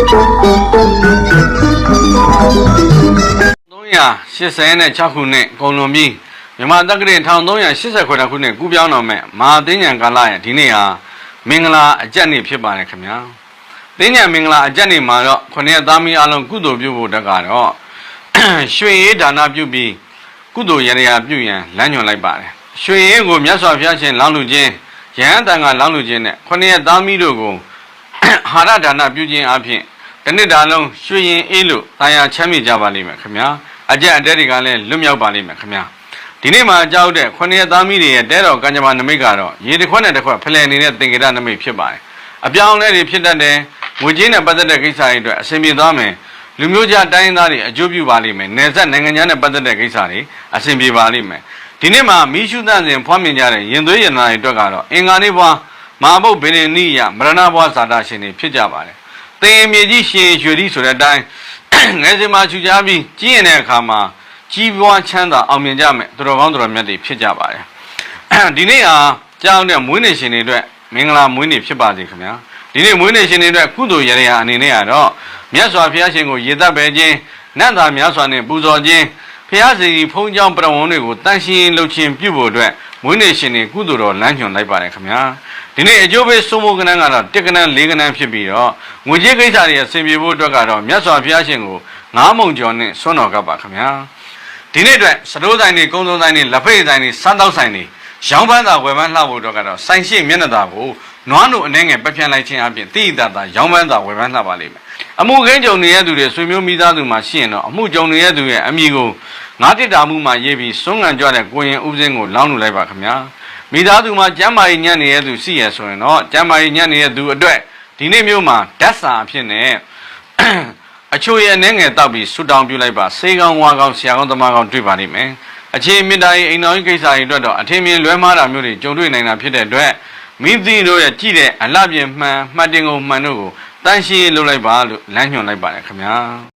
386ခုနှစ်ကုန်လွန်ပြီးမြန်မာတက္ကရာ1389ခုနှစ်ကူးပြောင်းတော်မဲ့မဟာသိဉ္ဇံကာလရဲ့ဒီနေ့ဟာမင်္ဂလာအကျက်နေ့ဖြစ်ပါတယ်ခင်ဗျာသိဉ္ဇံမင်္ဂလာအကျက်နေ့မှာတော့ခொနည်းသားမီးအလုံးကုသိုလ်ပြုဖို့တက်ကတော့ရွှေရေးဒါနပြုပြီးကုသိုလ်ရရပြုရန်လမ်းညွှန်လိုက်ပါတယ်ရွှေရေးကိုမြတ်စွာဘုရားရှင်လောင်းလူခြင်းယဟန်တန်ကလောင်းလူခြင်းနဲ့ခொနည်းသားမီးတို့ကို ဟာရဒါနပြုခြင်းအပြင်တစ်နှစ်တာလုံးရွှေရင်အေးလို့တာယာချမ်းမြေကြပါလိမ့်မယ်ခင်ဗျာအကြက်အတဲတွေကလည်းလွတ်မြောက်ပါလိမ့်မယ်ခင်ဗျာဒီနေ့မှာကြောက်တဲ့ခொနည်းသားမီးတွေရဲ့တဲတော်ကံကြမ္မာနမိတ်ကတော့ရေတစ်ခွက်နဲ့တစ်ခွက်ဖလှယ်နေတဲ့သင်္ကေတနမိတ်ဖြစ်ပါတယ်အပြောင်းအလဲတွေဖြစ်တတ်တယ်ငွေကြေးနဲ့ပတ်သက်တဲ့ကိစ္စတွေအတွက်အဆင်ပြေသွားမယ်လူမျိုးခြားတိုင်းရင်းသားတွေအကျိုးပြုပါလိမ့်မယ်။နယ်စပ်နိုင်ငံခြားနဲ့ပတ်သက်တဲ့ကိစ္စတွေအဆင်ပြေပါလိမ့်မယ်။ဒီနေ့မှာမိရှုသန့်စဉ်ဖွားမြင်ကြတဲ့ရင်သွေးရနာတွေအတွက်ကတော့အင်္ဂါနေ့ဘွား မဟာဘုတ်ဗေဒနိယမရဏဘွားဇာတာရှင်တွေဖြစ်ကြပါတယ်။သင်မြေကြီးရှင်ရွှေတိဆိုတဲ့အတိုင်းငယ်စဉ်မှာခြူကြပြီးကြီးရင်တဲ့အခါမှာကြီးပွားချမ်းသာအောင်မြင်ကြမယ်သူတော်ကောင်းသူတော်မြတ်တွေဖြစ်ကြပါတယ်။ဒီနေ့ဟာကြောင်းတဲ့မွေးနေ့ရှင်တွေအတွက်မင်္ဂလာမွေးနေ့ဖြစ်ပါစေခင်ဗျာဒီနေ့မွေးနေ့ရှင်တွေအတွက်ကုသိုလ်ရရအနေနဲ့ကတော့မြတ်စွာဘုရားရှင်ကိုရေသက်ပဲခြင်းနတ်သားများစွာနဲ့ပူဇော်ခြင်းဘုရားစီဖုံးကြောင်းပြဝန်တွေကိုတန်ရှင်းလှုပ်ခြင်းပြုဖို့အတွက်မွေးနေ့ရှင်တွေကုသိုလ်တော်လမ်းညွှန်လိုက်ပါတယ်ခင်ဗျာ ဒီနေ့အကျိုးပေးစိုးမိုးကဏ္ဍကတော့တက်ကဏ္ဍ၄ကဏ္ဍဖြစ်ပြီးတော့ငွေကြေးကိစ္စတွေအဆင်ပြေဖို့အတွက်ကတော့မြတ်စွာဘုရားရှင်ကိုငားမုံကျော်နဲ့ဆွမ်းတော်ကပ်ပါခင်ဗျာဒီနေ့အတွက်စတိုးဆိုင်တွေကုန်းစုံဆိုင်တွေလက်ဖိတ်ဆိုင်တွေစမ်းတောက်ဆိုင်တွေရောင်းပန်းသာဝယ်ပန်းလှဖို့အတွက်ကတော့ဆိုင်ရှိမျက်နှာသာကိုနွားတို့အနေငယ်ပက်ပြန်လိုက်ခြင်းအပြင်တိတိတသာရောင်းပန်းသာဝယ်ပန်းလှပါလိမ့်မယ်အမှုခင်းကြုံနေတဲ့သူတွေဆွေမျိုးမိသားစုမှာရှိရင်တော့အမှုကြုံနေတဲ့သူရဲ့အမိကိုငါးတစ်တာမှုမှာရေးပြီးစွန့်ငံကြွတဲ့ကိုရင်ဥပစင်းကိုလောင်းလူလိုက်ပါခင်ဗျာ မိသားစုမှာကျမ်းမာရေးညံ့နေတဲ့သူရှိရဆိုရင်တော့ကျမ်းမာရေးညံ့နေတဲ့သူအတွက်ဒီနေ့မျိုးမှာဓာတ်စာအဖြစ်နဲ့အချိုရဲ့အနေငယ်တောက်ပြီးဆူတောင်းပြုလိုက်ပါစေကောင်းဝါကောင်းဆရာကောင်းသမားကောင်းတွေ့ပါလိမ့်မယ်အခြေမေတ္တာရေးအိမ်တော်ကြီးကိစ္စတွေအတွက်တော့အထင်မြင်လွဲမှားတာမျိုးတွေကြုံတွေ့နိုင်တာဖြစ်တဲ့အတွက်မိသီတို့ရဲ့ကြည့်တဲ့အလှပြင်မှန်မှတ်တင်ကုန်မှန်တို့ကိုတန်ရှင်းရေးလုပ်လိုက်ပါလို့လမ်းညွှန်လိုက်ပါတယ်ခင်ဗျာ